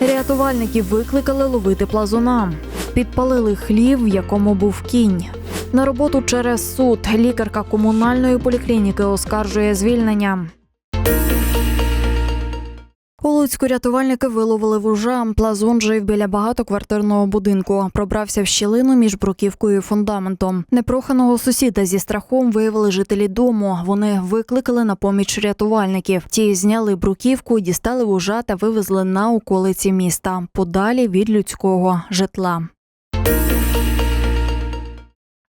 Рятувальники викликали ловити плазуна. Підпалили хлів, в якому був кінь. На роботу через суд лікарка комунальної поліклініки оскаржує звільнення. У Луцьку рятувальники виловили вужа. Плазун жив біля багатоквартирного будинку. Пробрався в щілину між бруківкою і фундаментом. Непроханого сусіда зі страхом виявили жителі дому. Вони викликали на поміч рятувальників. Ті зняли бруківку, дістали вужа та вивезли на околиці міста, подалі від людського житла.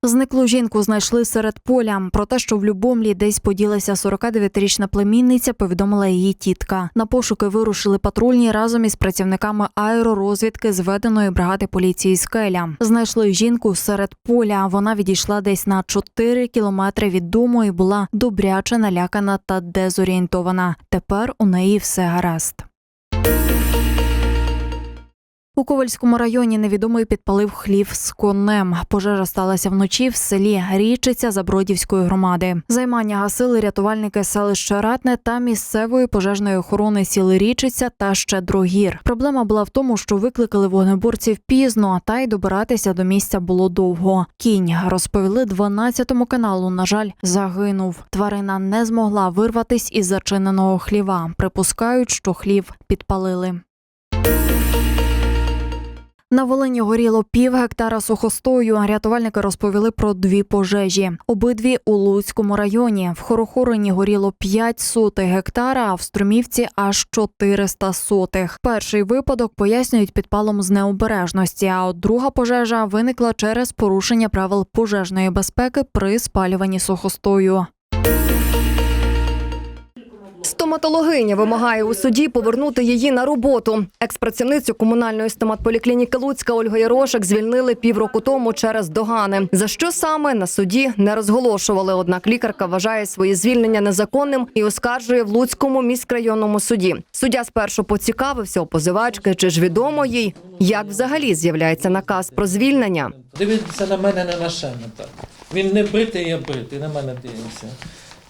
Зниклу жінку знайшли серед поля. Про те, що в Любомлі десь поділася 49-річна племінниця, повідомила її тітка. На пошуки вирушили патрульні разом із працівниками аеророзвідки зведеної бригади поліції Скеля. Знайшли жінку серед поля. Вона відійшла десь на 4 кілометри від дому і була добряче налякана та дезорієнтована. Тепер у неї все гаразд. У Ковальському районі невідомий підпалив хлів з конем. Пожежа сталася вночі в селі Річиця Забродівської громади. Займання гасили рятувальники селища Ратне та місцевої пожежної охорони сіл Річиця та Щедрогір. Проблема була в тому, що викликали вогнеборців пізно, та й добиратися до місця було довго. Кінь розповіли 12 каналу. На жаль, загинув. Тварина не змогла вирватись із зачиненого хліва. Припускають, що хлів підпалили. На Волині горіло пів гектара сухостою. Рятувальники розповіли про дві пожежі. Обидві у Луцькому районі. В Хорохорині горіло 5 сотих гектара, а в Струмівці аж 400 сотих. Перший випадок пояснюють підпалом з необережності. А от друга пожежа виникла через порушення правил пожежної безпеки при спалюванні сухостою. Стоматологиня вимагає у суді повернути її на роботу. Експрацівницю комунальної стоматполіклініки Луцька Ольга Ярошек звільнили півроку тому через догани. За що саме на суді не розголошували. Однак лікарка вважає своє звільнення незаконним і оскаржує в Луцькому міськрайонному суді. Суддя спершу поцікавився у позивачки, чи ж відомо їй, як взагалі з'являється наказ про звільнення. Дивіться на мене не на шемета. Він не бритий, я бритий, на мене дивимося.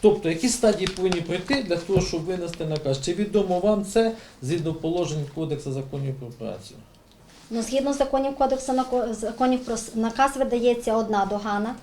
Тобто, які стадії повинні пройти для того, щоб винести наказ? Чи відомо вам це згідно положень Кодексу законів про працю? Ну, згідно законів кодексу законів про наказ видається одна догана,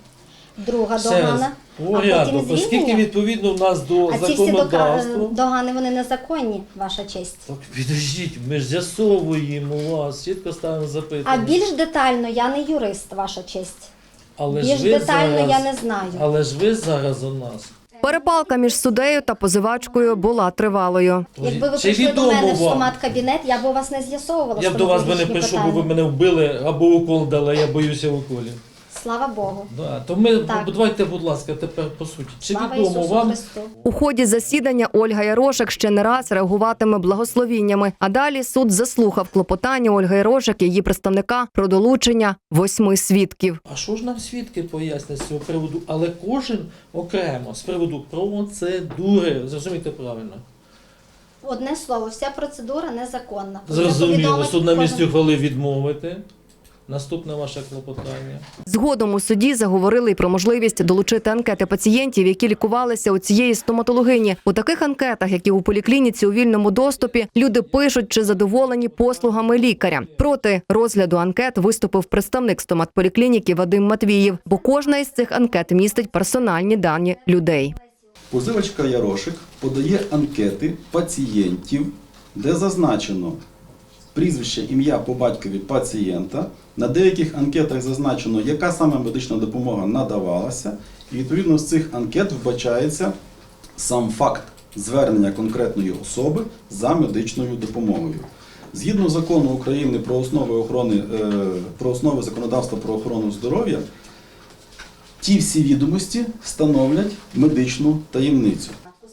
друга догана, а порядок, потім оскільки відповідно в нас до А ці всі законодавства. догани вони незаконні, ваша честь. Так, підождіть, ми ж з'ясовуємо вас, чітко ставимо запитання. А більш детально я не юрист, ваша честь. Але більш ж ви детально зараз, я не знаю. Але ж ви зараз у нас. Перепалка між суддею та позивачкою була тривалою. Якби ви Чи прийшли до відомо мене в вам? стомат-кабінет, я б у вас не з'ясовувала. Я б до вас би не стоматологічні прийшов, бо ви питання. мене вбили або укол дали, я боюся уколів. Слава Богу. Да, то ми Так. давайте, будь ласка, тепер по суті. Чи Слава відомо Ісусу вам Христу. У ході засідання Ольга Ярошек ще не раз реагуватиме благословіннями. А далі суд заслухав клопотання Ольги Ярошек, її представника про долучення восьми свідків. А що ж нам свідки пояснять з цього приводу? Але кожен окремо з приводу процедури. Зрозумійте правильно. Одне слово, вся процедура незаконна. Зрозуміло, суд на місці ухвалив відмовити. Наступне ваше клопотання. Згодом у суді заговорили й про можливість долучити анкети пацієнтів, які лікувалися у цієї стоматологині. У таких анкетах, які у поліклініці у вільному доступі, люди пишуть, чи задоволені послугами лікаря. Проти розгляду анкет виступив представник стоматполіклініки Вадим Матвіїв, бо кожна із цих анкет містить персональні дані людей. Позивачка Ярошик подає анкети пацієнтів, де зазначено прізвище, ім'я по батькові пацієнта. На деяких анкетах зазначено, яка саме медична допомога надавалася, і відповідно з цих анкет вбачається сам факт звернення конкретної особи за медичною допомогою. Згідно закону України про основи охорони е, про основи законодавства про охорону здоров'я, ті всі відомості становлять медичну таємницю.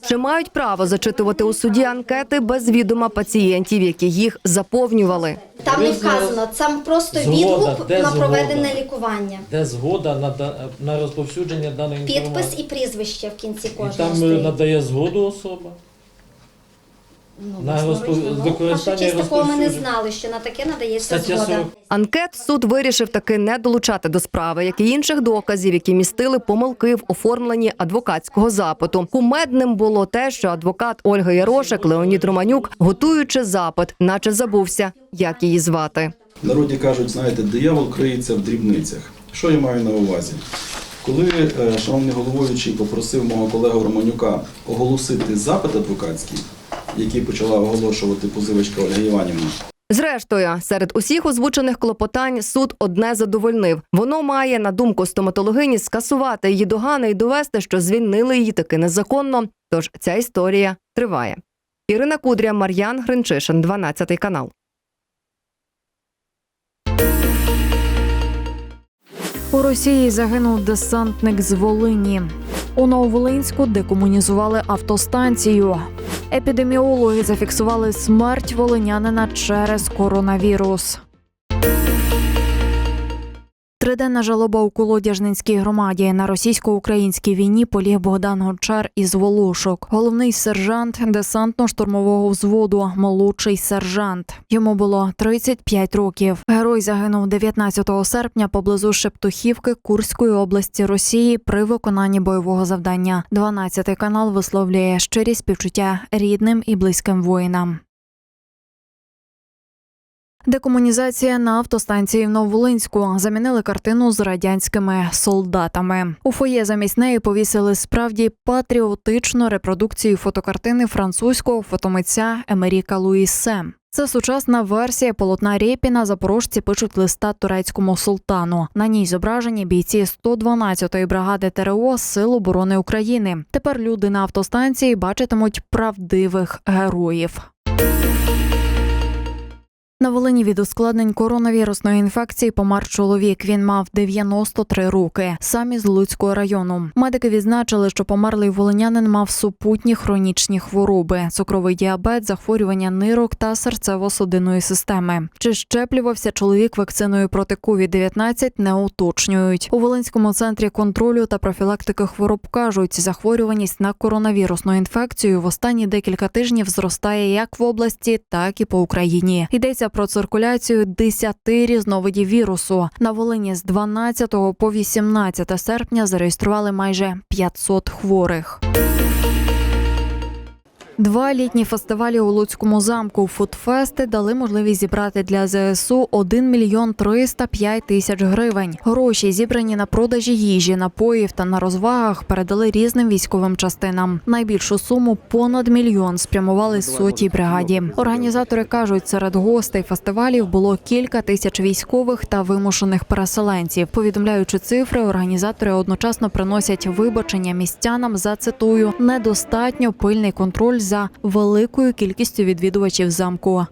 Чи мають право зачитувати у суді анкети без відома пацієнтів, які їх заповнювали? Там не вказано, там просто відгук на проведене лікування. Де згода на, да- на розповсюдження даної Підпис і прізвище в кінці І кожного там е, стоїть. надає згоду особа. Ну, На ну, використання перша такого ми не знали, що на таке надається Стаття згода. 40. Анкет суд вирішив таки не долучати до справи, як і інших доказів, які містили помилки в оформленні адвокатського запиту. Кумедним було те, що адвокат Ольга Ярошек Леонід Романюк, готуючи запит, наче забувся, як її звати. В народі кажуть, знаєте, диявол криється в дрібницях. Що я маю на увазі? Коли е, шановний головуючий попросив мого колегу Романюка оголосити запит адвокатський, який почала оголошувати позивачка Ольга Іванівна, Зрештою, серед усіх озвучених клопотань суд одне задовольнив. Воно має, на думку стоматологині, скасувати її догани і довести, що звільнили її таки незаконно. Тож ця історія триває. Ірина Кудря, Мар'ян Гринчишин, 12 канал. У Росії загинув десантник з Волині. У Нововолинську декомунізували автостанцію. Епідеміологи зафіксували смерть волинянина через коронавірус. Триденна жалоба у Колодяжнинській громаді на російсько-українській війні поліг Богдан Гончар із Волошок, головний сержант десантно-штурмового взводу, молодший сержант. Йому було 35 років. Герой загинув 19 серпня поблизу Шептухівки Курської області Росії при виконанні бойового завдання. 12 канал висловлює щирі співчуття рідним і близьким воїнам. Декомунізація на автостанції в Нововолинську замінили картину з радянськими солдатами. У фоє замість неї повісили справді патріотичну репродукцію фотокартини французького фотомитця Емеріка Луїсе. Це сучасна версія полотна Рєпіна. Запорожці пишуть листа турецькому султану. На ній зображені бійці 112-ї бригади ТРО Сил оборони України. Тепер люди на автостанції бачитимуть правдивих героїв. На Волині від ускладнень коронавірусної інфекції помер чоловік. Він мав 93 роки, сам із Луцького району. Медики відзначили, що померлий волинянин мав супутні хронічні хвороби: цукровий діабет, захворювання нирок та серцево-судинної системи. Чи щеплювався чоловік вакциною проти COVID-19, не уточнюють. У Волинському центрі контролю та профілактики хвороб кажуть, захворюваність на коронавірусну інфекцію в останні декілька тижнів зростає як в області, так і по Україні. Йдеться про циркуляцію 10 різновидів вірусу. На Волині з 12 по 18 серпня зареєстрували майже 500 хворих. Два літні фестивалі у Луцькому замку Фудфести дали можливість зібрати для ЗСУ 1 мільйон 305 тисяч гривень. Гроші зібрані на продажі їжі, напоїв та на розвагах передали різним військовим частинам. Найбільшу суму понад мільйон спрямували сотій бригаді. Організатори кажуть, серед гостей фестивалів було кілька тисяч військових та вимушених переселенців. Повідомляючи цифри, організатори одночасно приносять вибачення містянам за цитую недостатньо пильний контроль за великою кількістю відвідувачів замку.